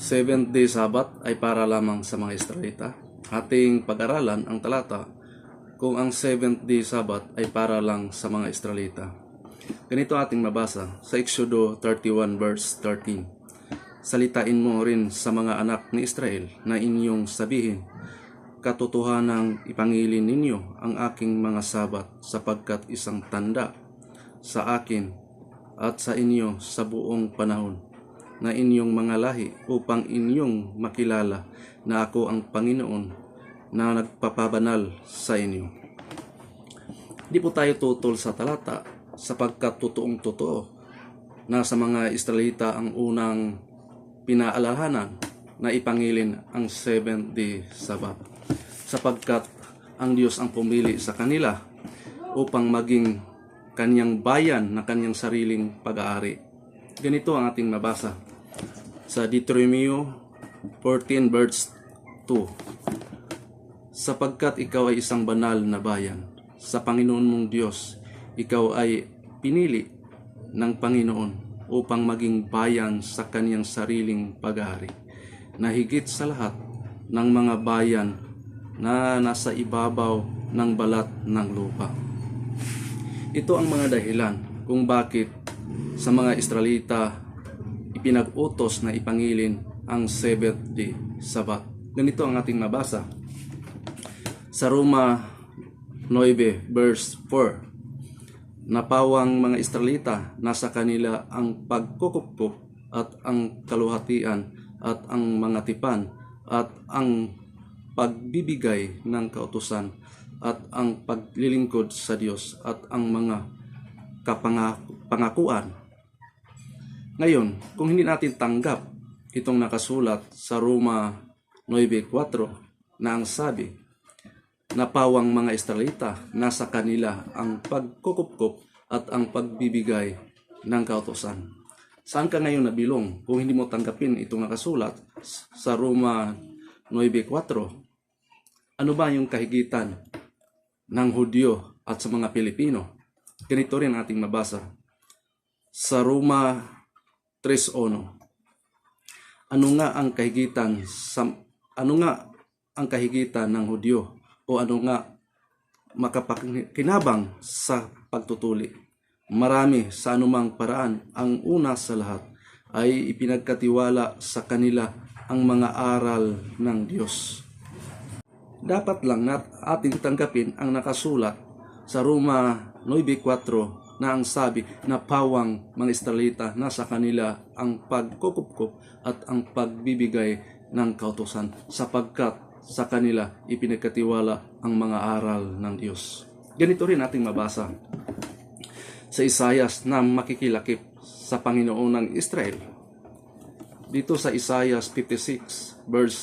Seventh day Sabbath ay para lamang sa mga Israelita. Ating pag-aralan ang talata kung ang seventh day Sabbath ay para lang sa mga Israelita. Ganito ating mabasa sa Exodo 31 verse 13. Salitain mo rin sa mga anak ni Israel na inyong sabihin, katotohanang ipangilin ninyo ang aking mga sabat sapagkat isang tanda sa akin at sa inyo sa buong panahon na inyong mga lahi upang inyong makilala na ako ang Panginoon na nagpapabanal sa inyo. Di po tayo tutol sa talata sapagkat totoong totoo na sa mga Israelita ang unang pinaalalahanan na ipangilin ang seventh day Sabbath sapagkat ang Diyos ang pumili sa kanila upang maging kanyang bayan na kanyang sariling pag-aari. Ganito ang ating mabasa sa Deuteronomio 14 verse 2. Sapagkat ikaw ay isang banal na bayan, sa Panginoon mong Diyos, ikaw ay pinili ng Panginoon upang maging bayan sa kanyang sariling pag-aari, na higit sa lahat ng mga bayan na nasa ibabaw ng balat ng lupa. Ito ang mga dahilan kung bakit sa mga Israelita ipinag-utos na ipangilin ang seventh day Sabbath. Ganito ang ating mabasa sa Roma 9 verse 4. Napawang mga Israelita nasa kanila ang pagkukupkup at ang kaluhatian at ang mga tipan at ang pagbibigay ng kautusan at ang paglilingkod sa Diyos at ang mga kapangakuan. Ngayon, kung hindi natin tanggap itong nakasulat sa Roma 9.4 na ang sabi, na pawang mga Israelita, nasa kanila ang pagkukupkup at ang pagbibigay ng kautosan. Saan ka ngayon nabilong kung hindi mo tanggapin itong nakasulat sa Roma 9.4? Ano ba yung kahigitan ng Hudyo at sa mga Pilipino? Ganito rin ating mabasa. Sa Roma 3.1 Ano nga ang kahigitan sa ano nga ang kahigitan ng Hudyo o ano nga makapakinabang sa pagtutuli. Marami sa anumang paraan ang una sa lahat ay ipinagkatiwala sa kanila ang mga aral ng Diyos. Dapat lang nat ating tanggapin ang nakasulat sa Roma 9.4 na ang sabi na pawang mga Israelita nasa kanila ang pagkukupkup at ang pagbibigay ng kautosan sapagkat sa kanila ipinagkatiwala ang mga aral ng Diyos. Ganito rin ating mabasa sa Isayas na makikilakip sa Panginoon ng Israel. Dito sa Isayas 56 verse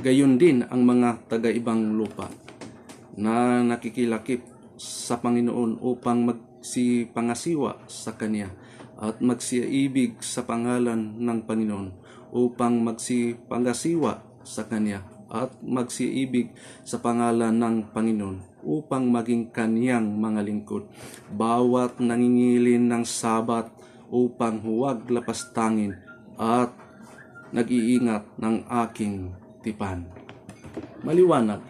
6 Gayon din ang mga taga-ibang lupa na nakikilakip sa Panginoon upang magsipangasiwa sa Kanya at magsiibig sa pangalan ng Panginoon upang magsipangasiwa sa Kanya at magsiibig sa pangalan ng Panginoon upang maging Kaniyang mga lingkod. Bawat nangingilin ng sabat upang huwag lapastangin at nag-iingat ng aking tipan. Maliwanag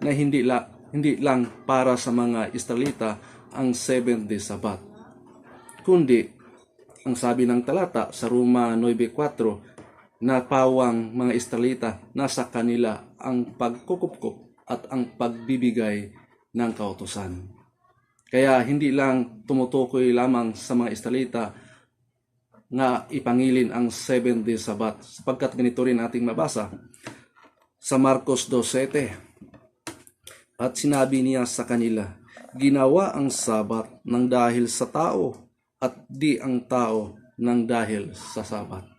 na hindi, la, hindi lang para sa mga Israelita ang seventh day Sabbath, kundi ang sabi ng talata sa Roma 9.4 na pawang mga Israelita nasa kanila ang pagkukupkup at ang pagbibigay ng kautosan. Kaya hindi lang tumutukoy lamang sa mga Israelita nga ipangilin ang seventh day Sabbath sapagkat ganito rin ating mabasa sa Marcos 2.7 At sinabi niya sa kanila, ginawa ang Sabat ng dahil sa tao at di ang tao ng dahil sa Sabat.